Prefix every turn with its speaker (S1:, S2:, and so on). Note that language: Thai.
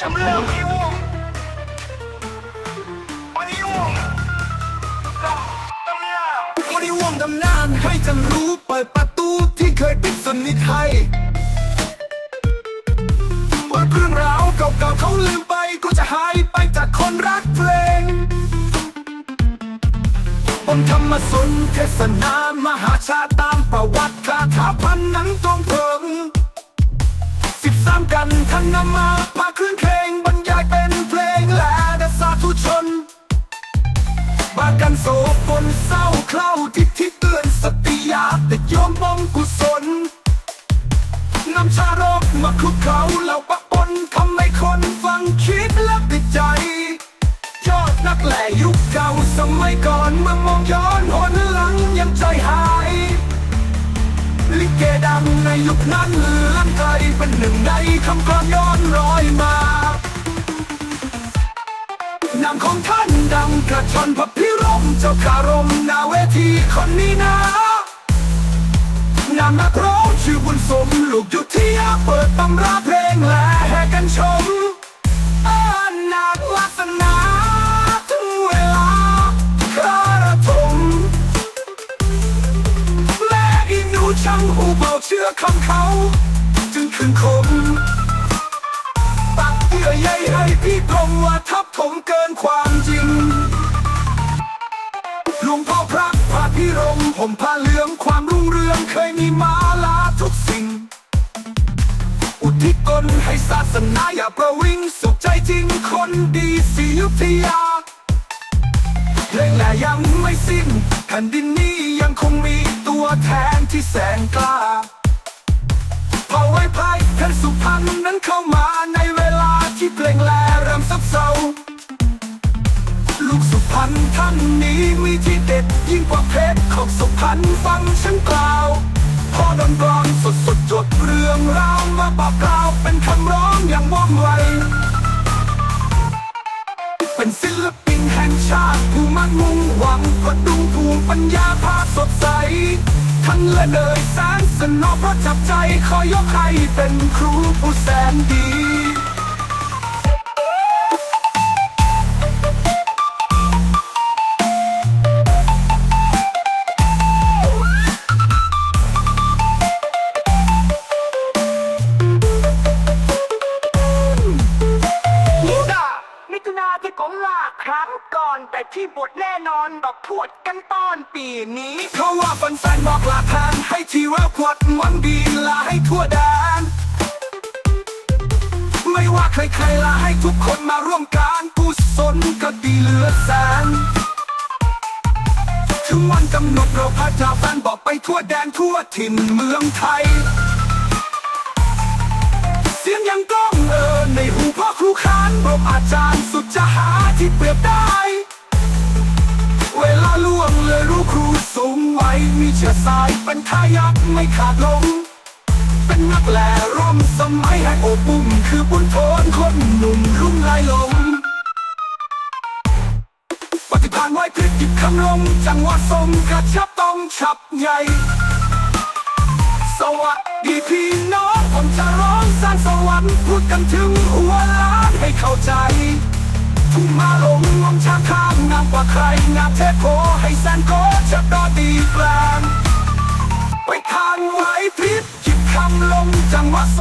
S1: ฉันริ่มหิววันนี้ง่วงตำเนี่ย
S2: วันนี้ว่านานให้ฉันรู้เปิดประตูที่เคยปิดสนิทให้เปิดเรื่องราวเก่าๆเขาลืมไปก็จะหายไปจากคนรักเพลงบนธรรมสุนเทศนามหาชาตามประวัติคาถาพันนั้นตรงเพิง นทันนำมาพาคลื่นเพลงบรรยายเป็นเพลงและดสาธุชน บากันโศกบนเศร้าเคล้าทิศที่เตือนสติยาแติดโยมป้องกุศลนำชารกมาคลุกเขาเหล่าปะปนทำให้คนฟังคิดและติดใจ ยอดนักแหล่ยุคเก่าสมัยก่อนเมื่อมองย้อนหนหลังยังใจหาย ลิเกดังในยุคนั้น คำกลอนย้อนรอยมานามของท่านดังกระชอนพระพิรมเจ้าคารมนาเวทีคนนี้นะนามนักร้องชื่อบุญสมลูกยุทธยาเปิดตำราเพลงและแห่กันชมอานาคลักษณะถึงเวลาคาระทมแม่อีนูช่างหูเบาเชื่อคำเขา จึงคืนคม ผมผ้าเหลืองความรุ่งเรืองเคยมีมาลาทุกสิ่ง อุทิศตนให้ศาสนาอย่าประวิง สุขใจจริงคนดีศรียุธยาเพลงแหละยังไม่สิ้นแผ่นดินนี้ยังคงมีตัวแทนที่แสนกล้าพอไว้พายเพชรสุพรรณนั้นเข้ามาในเวลาที่เพลงแลเริ่มซับเซา ลูกสุพรรณท่านนี้มีที่เด็ดยิ่งกว่าเพชรของสุพรรณฟังฉันกล่าวพอดนกรอนสดสดจดเรื่องราวมาบอกกล่าวเป็นคำร้องอย่างว่องไว เป็นศิลปินแห่งชาติผู้มั่นมุ่งหวังกระดุงภูมิปัญญาพาสดใส ทั้งละเลยแสนสนอเพราะจับใจขอยกให้เป็นครูผู้แสนดี
S1: ครั้งก่อนแต่ที่บทแน่นอนดอกพวดกันตอนปีนี้
S2: เพราะว่าแฟนๆบอกลาทางให้ทีว่าพวดหวังดีลาให้ทั่วแดน ไม่ว่าใครๆลาให้ทุกคนมาร่วมการกุศลก็ดีเหลือแสนถึงวันกำหนดเราพาจาแฟนบอกไปทั่วแดนทั่วถิ่นเมืองไทย เสียงยังก้อง ครูขานบอกอาจารย์สุดจะหาที่เปรียบได้ เวลาล่วงเลยรู้ครูสูงไว้ มีเชื้อสายเป็นทายักไม่ขาดลง เป็นนักแหล่ร่มสมัยให้โอบุ่มคือบุญโทนคนหนุ่มรุ่งลายลง ปฏิภาณไว้พลิกหยิบคำลงจังหวะทรงกระชับต้องฉับใหญ่สวัสดีพี่น้องผมจะร้องสร้างสวรรค์พูดกันถึงหัว เข้าใจทุ่งมาลงมองช้างข้ามงามกว่าใครงามเทพโคให้แสนโคจะดอดีแปลงไปทานไหวพริบหยิบคำลงจังหวะ